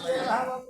దగ్గరికి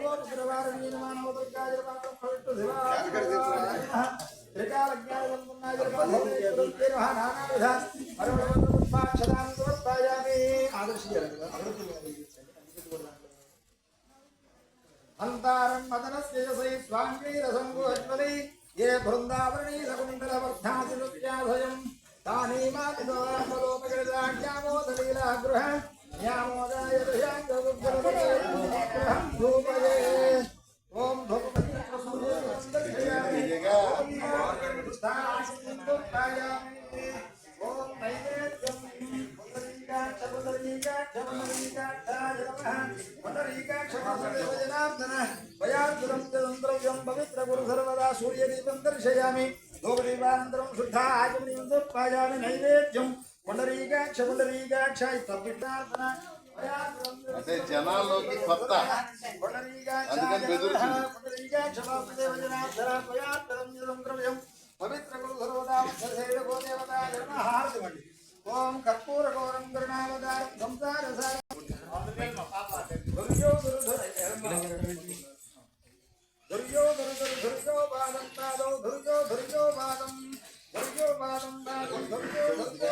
చాలు చాలు వచ్చి అక్షరం అధ్యక్షరా అధ్యక్షరా అంతారం మదనస్యసై స్వాంగీరసంగుజ్వలై ఏ బృందావరణీ సకుండల వర్ధాసి నృత్యాభయం తానీమాతిదోపగృహ న్యామోదాయ దృశాంగృహం పవిత్రగురు దర్శయామి లోకదీపానంతరం శుద్ధ ఆచమనీయం పాయామి నైవేద్యం పుండరీకాక్ష పుండరీకాక్ష తప్పిటార్థన అంటే జనాల్లోకి కొత్త అందుకని బెదురుతుంది. పవిత్ర గురు సర్వదా ఓం కర్పూర గౌరం కరుణావతారం సంసార సార దుర్యో గురు దుర్యో గురు గురు దుర్యో పాదం పాదౌ దుర్యో దుర్యో పాదం దుర్యో పాదం పాదం దుర్యో దుర్యో పాదం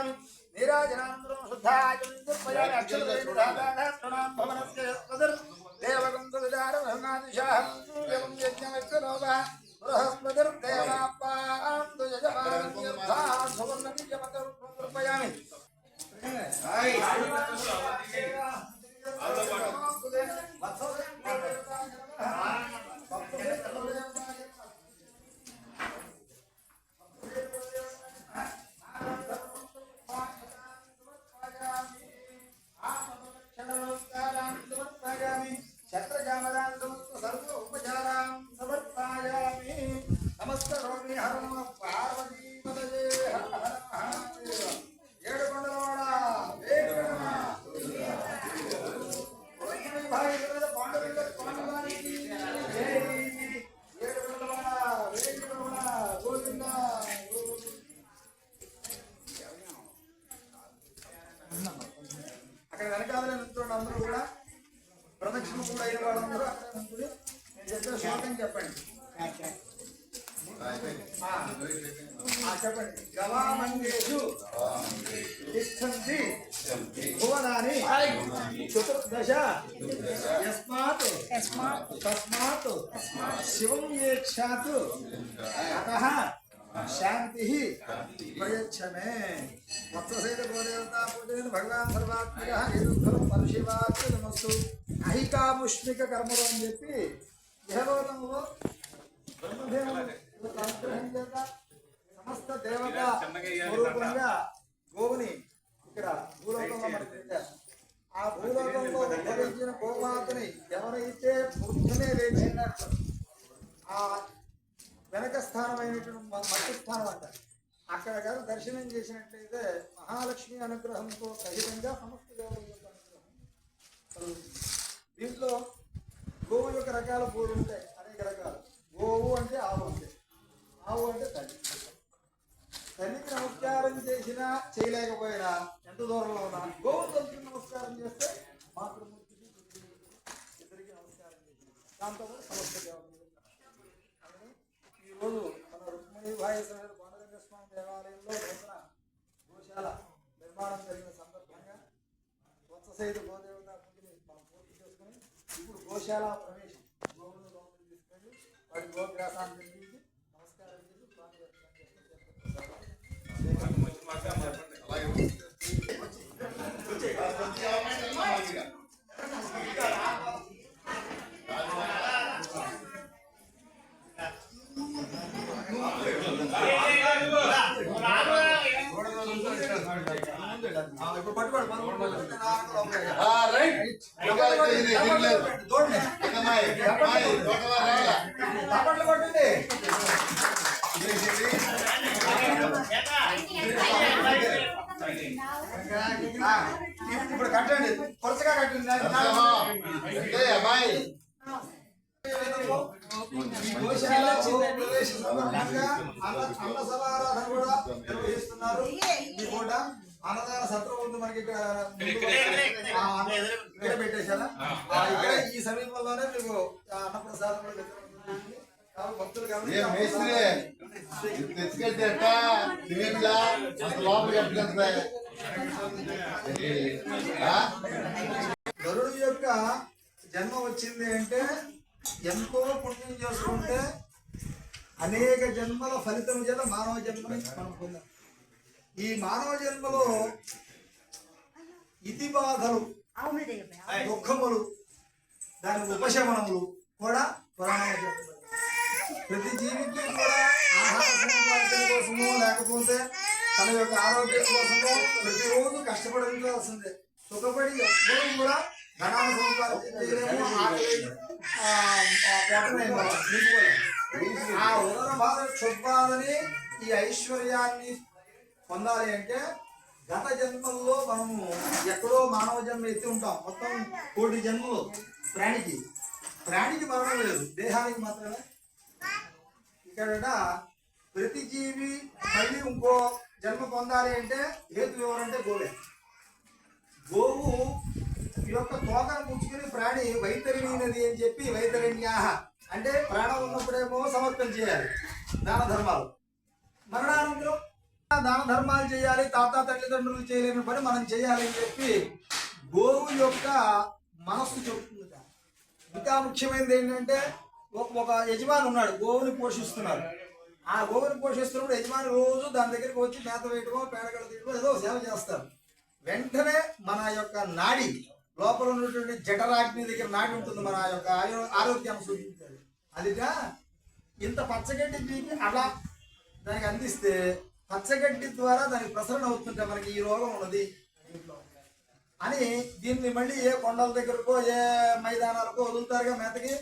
నీరాజనం దర్శయామి నీరాజనానందరం శుద్ధాచనం దర్శయామి అక్షరదేవి దాదానాం భవనస్య సదర్ దేవగం దుజార బ్రహ్మాదిశాహం సూర్యం యజ్ఞమిత్రలోభ బృహస్పతిర్దేవాపాం దుజజమాన్యర్థాం సువర్ణబీజమతం సమర్పయామి అందరూ కూడా ప్రదక్షిణ కూడా అయిన వాళ్ళందరూ నేను చెప్పే శ్లోకం చెప్పండి. చెప్పండి. గవామండేషు తిష్టంతి భువనాని చతుర్దశ యస్మాత్ తస్మాత్ శివం ఏక్షాత్ అతః శాంతి ప్రయచ్చమే. వత్ససైత గోదేవతా పూజన భగవాన్ సర్వాత్మక ఏదుఫలం పరశివాత్మ నమస్సు అహికాముష్మిక కర్మలు అని చెప్పి ఇహలోకంలో బ్రహ్మదేవుడు అనుగ్రహం చేత సమస్త దేవత స్వరూపంగా గోవుని ఇక్కడ భూలోకంలో మనకి పెట్టారు ఆ భూలోకంలో ఉద్భవించిన గోమాతని ఎవరైతే వృద్ధమే లేచినట్లు ఆ వెనక స్థానమైనటువంటి మ- మట్టి స్థానం అంటారు అక్కడ గారు దర్శనం చేసినట్లయితే మహాలక్ష్మి అనుగ్రహంతో సహితంగా సమస్త దేవుడి యొక్క అనుగ్రహం కలుగుతుంది. దీంట్లో గోవు యొక్క రకాల పూలు ఉంటాయి అనేక రకాలు. గోవు అంటే ఆవు అంటే ఆవు అంటే తల్లి. తల్లికి నమస్కారం చేసినా చేయలేకపోయినా రుక్మిణి సమేత స్వామి దేవాలయంలో నూతన గోశాల నిర్మాణం జరిగిన సందర్భంగా వత్ససైత గోదేవత పూజని మనం పూర్తి చేసుకుని ఇప్పుడు గోశాల ప్రవేశం గోవులు లోపలికి తీసుకెళ్ళి వాటి గోగ్రాసాన్ని నిర్మించి నమస్కారం చేసి స్వామి దర్శనం చేసుకుని అలాగే ఇప్పుడు పట్టుకోండి పదకొండు ఆ, రైట్ ఇంకా ఇంకా ఇది ఇది లేదు ఇంకా మాయ్ మాయ్ తోటలో రాయాల చప్పట్లు కొట్టండి ఆ, ఇప్పుడు కట్టండి కొరసగా కట్టండి అమ్మా, అమ్మాయి అన్న సభ ఆరాధన కూడా నిర్వహిస్తున్నారు ఈ పూట అన్నదాన సత్రం ఉంది మనకి ఇక్కడ పెట్టేశారా? ఆ, ఇక్కడ ఈ సమీపంలోనే మీకు అన్నప్రసాదం భక్తులు? గరుడు యొక్క జన్మ వచ్చింది అంటే ఎంతో పుణ్యం చేసుకుంటే అనేక జన్మల ఫలితం చేత మానవ జన్మని మనం పొందాం. ఈ మానవ జన్మలో ఇతి బాధలు దుఃఖములు దాని ఉపశమనములు కూడా పురాణంలో ప్రతి జీవికి కూడా ఆహార సముపార్జన కోసమో లేకపోతే తన యొక్క ఆరోగ్యం కోసమో ప్రతిరోజు కష్టపడాల్సిందే సుఖపడి ఎప్పుడూ కూడా ధనాన్ని సముపార్జన ఆకలి. ఆ ఉదర బాధ క్షుద్బాధని ఈ ఐశ్వర్యాన్ని పొందాలి అంటే గత జన్మల్లో మనము ఎక్కడో మానవ జన్మ ఎత్తి ఉంటాం. మొత్తం కోటి జన్మలు. ప్రాణికి. ప్రాణికి మరణం లేదు. దేహానికి మాత్రమే. ఇక్కడ ప్రతి జీవి మళ్ళీ ఇంకో జన్మ పొందాలి అంటే హేతు ఎవరంటే గోవే. గోవు యొక్క తోకను పుచ్చుకుని ప్రాణి వైతరిణీనది అని చెప్పి వైతరిణ్యాహ అంటే ప్రాణం ఉన్నప్పుడేమో సమర్పణ చేయాలి. దాన ధర్మాలు. మరణానంతరం దాన ధర్మాలు చేయాలి తాత తల్లిదండ్రులు చేయలేని పని మనం చేయాలి అని చెప్పి గోవు యొక్క మనస్సు చెప్తుంది ఇంకా ముఖ్యమైనది ఏంటంటే ఒక యజమాని ఉన్నాడు గోవుని పోషిస్తున్నారు ఆ గోవుని పోషిస్తున్నప్పుడు యజమాని రోజు దాని దగ్గరికి వచ్చి మేత వేయటమో పేడగడ తీయటమో ఏదో సేవ చేస్తారు వెంటనే మన యొక్క నాడి లోపల ఉన్నటువంటి జఠరాగ్ని దగ్గర నాడి ఉంటుంది మన యొక్క ఆయో ఆరోగ్యాన్ని సూచించాలి అదిగా ఇంత పచ్చగడ్డి పీకి అలా దానికి అందిస్తే పచ్చగడ్డి ద్వారా దానికి ప్రసరణ అవుతుంటే మనకి ఈ రోగం ఉన్నది. దీంట్లో అని దీన్ని మళ్ళీ ఏ కొండల దగ్గరకో ఏ మైదానాలకో వదులుతారుగా మేతకి?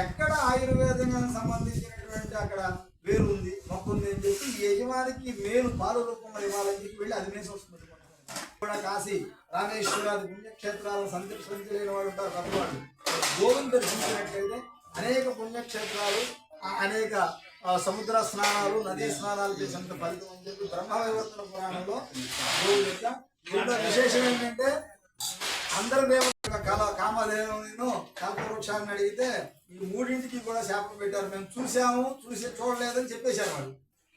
ఎక్కడ ఆయుర్వేదానికి సంబంధించినటువంటి అక్కడ వేరు ఉంది మొక్క ఉంది అని చెప్పి యజమానికి మేలు పాల రూపంలో ఇవ్వాలని చెప్పి వెళ్ళి అది మేసి వస్తుంది. కూడా కాశీ రామేశ్వరాది పుణ్యక్షేత్రాలను సందర్శించలేని వాడు ఉంటారు గొప్పవాళ్ళు గోవింద దర్శించినట్లయితే అనేక పుణ్యక్షేత్రాలు అనేక సముద్ర స్నానాలు నదీ స్నానాలు చేసినంత ఫలితం అని చెప్పి బ్రహ్మవైవర్తన పురాణంలో దీంట్లో విశేషం ఏంటంటే అందరు దేవత కళ కామధేను కల్పవృక్షాన్ని అడిగితే ఈ మూడింటికి కూడా శాపం పెట్టారు. మేము చూసాము చూసి చూడలేదని చెప్పేశారు వాళ్ళు.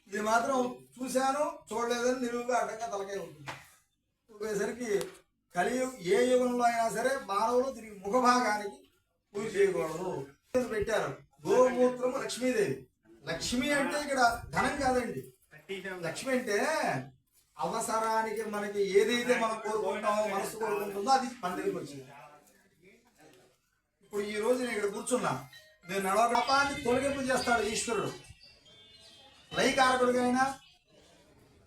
ఇది మాత్రం చూశాను చూడలేదని నిలువుగా అడ్డంగా తలకాయ ఉంటుంది పోయేసరికి కలియుగ ఏ యుగంలో అయినా సరే మానవులు దీనికి ముఖభాగానికి పూజ చేయకూడదు. పెట్టారు. గోమూత్రము లక్ష్మీదేవి. లక్ష్మి అంటే ఇక్కడ ధనం కాదండి. లక్ష్మి అంటే అవసరానికి మనకి ఏదైతే మనం కోరుకుంటామో మనసు కోరుకుంటుందో అది దగ్గరికి వచ్చింది. ఇప్పుడు ఈ రోజు నేను ఇక్కడ కూర్చున్నా. నేను నడవపాన్ని తొలగింపు చేస్తాడు ఈశ్వరుడు. లైకారకుడిగా అయినా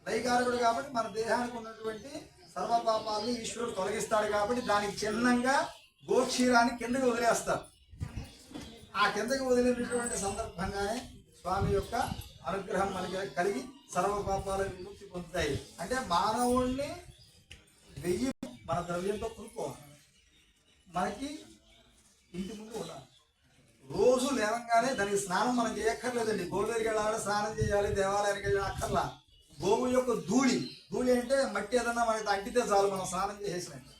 లైకారకుడు కాబట్టి మన దేహానికి ఉన్నటువంటి సర్వ పాపాలను ఈశ్వరుడు తొలగిస్తాడు కాబట్టి దానికి చిన్నంగా గోక్షీరాన్ని కిందకి వదిలేస్తారు ఆ కిందకి వదిలినటువంటి సందర్భంగానే స్వామి యొక్క అనుగ్రహం మనకి కలిగి సర్వ పాపాల విముక్తి పొందుతాయి. అంటే మానవుణ్ణి వెయ్యి మన ద్రవ్యంతో కొనుక్కోవాలి. మనకి ఇంటి ముందు ఉండాలి. రోజు లేవంగానే దానికి స్నానం మనం చేయక్కర్లేదండి. గోవు దగ్గరికి వెళ్ళాలి స్నానం చేయాలి దేవాలయానికి వెళ్ళాలి అక్కర్లా. గోవు యొక్క ధూళి. ధూళి అంటే మట్టి ఏదన్నా మనకి అంటితే చాలు మనం స్నానం చేసేసినట్టు.